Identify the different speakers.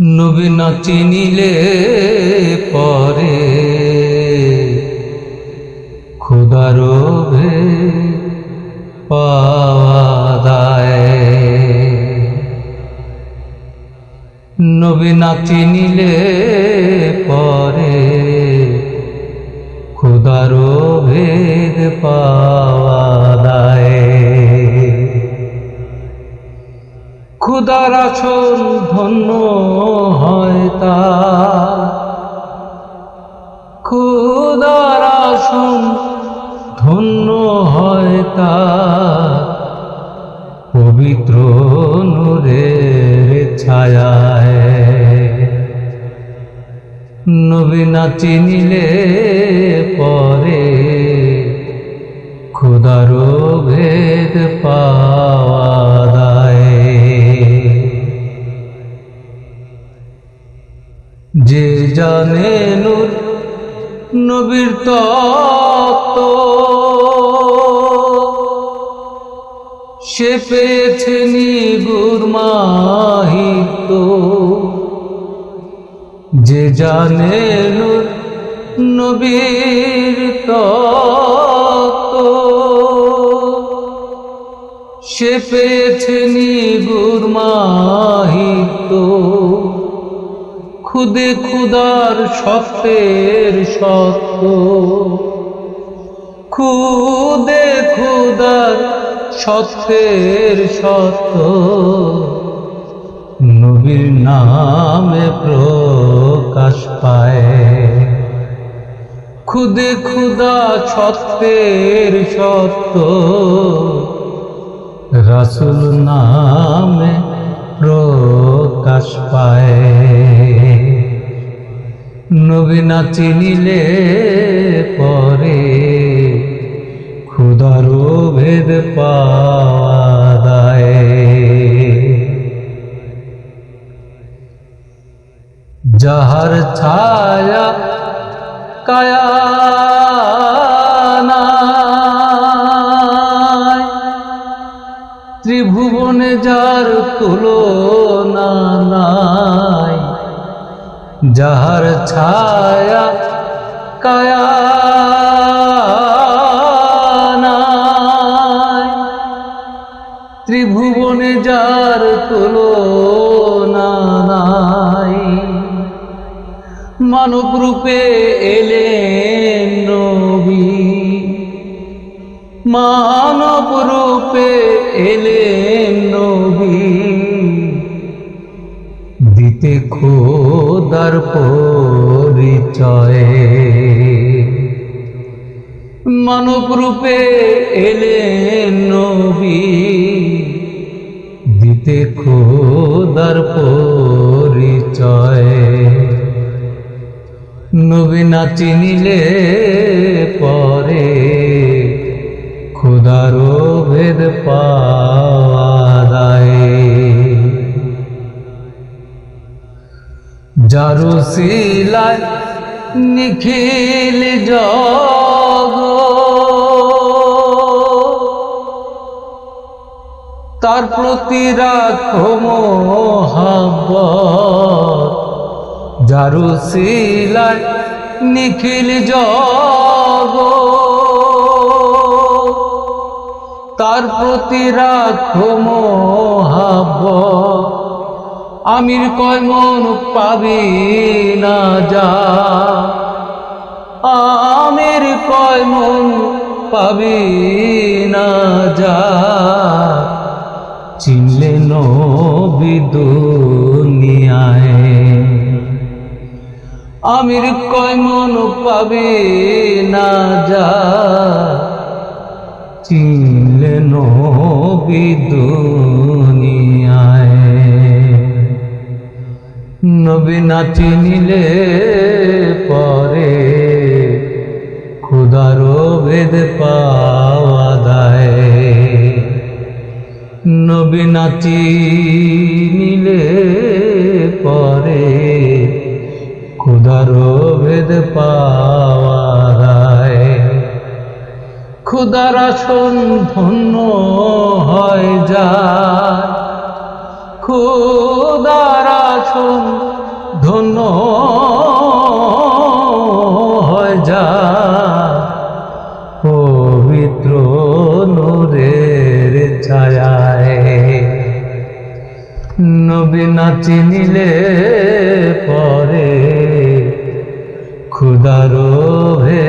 Speaker 1: নবী না চিনিলে পরে খুদার ভে পাওয়া দায়। নবী না চিনিলে পরে খুদার ভেদ পাওয়া খুদার আসন ধন্য হয় তা। খুদার আসন ধন্য হয় তা। পবিত্র নূরের ছায়ায়। নবী না চিনিলে যে জানে নূর নবীর তত্ত্ব, সে পেয়েছে নিগুর মাহিত যে জানে নূর নবীর তত্ত্ব, সে পেয়েছে নিগুর মাহিত খুদে খুদার সত্যের সত্য খুদে খুদার সত্যের সত্য নবীর নামে প্রকাশ পায়। খুদে খুদা সত্যের সত্য রাসুল নামে প্রকাশ পায়। নবী না চিনিলে পরে খুদার ভেদ দায় যাহার ছায়া কায়া ত্রিভুবনে যার তুলনা নাই। যাহার ছায়া কায়া ত্রিভুবনে যার তুলনা নাই। মানব রূপে এলেন নবী। মানব রূপে এলেন নবী। দিতে খোদার পরিচয়। মানব রূপে এলেন নবী। দিতে খোদার পরিচয়। নবী না চিনিলে পরে যারু শিলায় নিখিল জগ। তার প্রতি রাখো মোহাব্বত। যারু শিলায় নিখিল জগ। তার প্রতি রাখো মোহাব্বত। আমির কয়, মন পাবি না যা। আমির কয়, মন পাবি না যা। চিনলে নবী দুনিয়ায়। আমির কয়, মন পাবি না যা। চিনলে নবী নবী না চিনিলে পরে খুদার ভেদ পাওয়া দায় নবী না চিনিলে পরে খুদার ভেদ পাওয়া দায় খুদার আসন ধন্য হয় যায়। খুদার আসন ধন্য হয়ে যা পবিত্র নূরের ছায়ায়। নবী না চিনিলে পরে ক্ষুদারো হে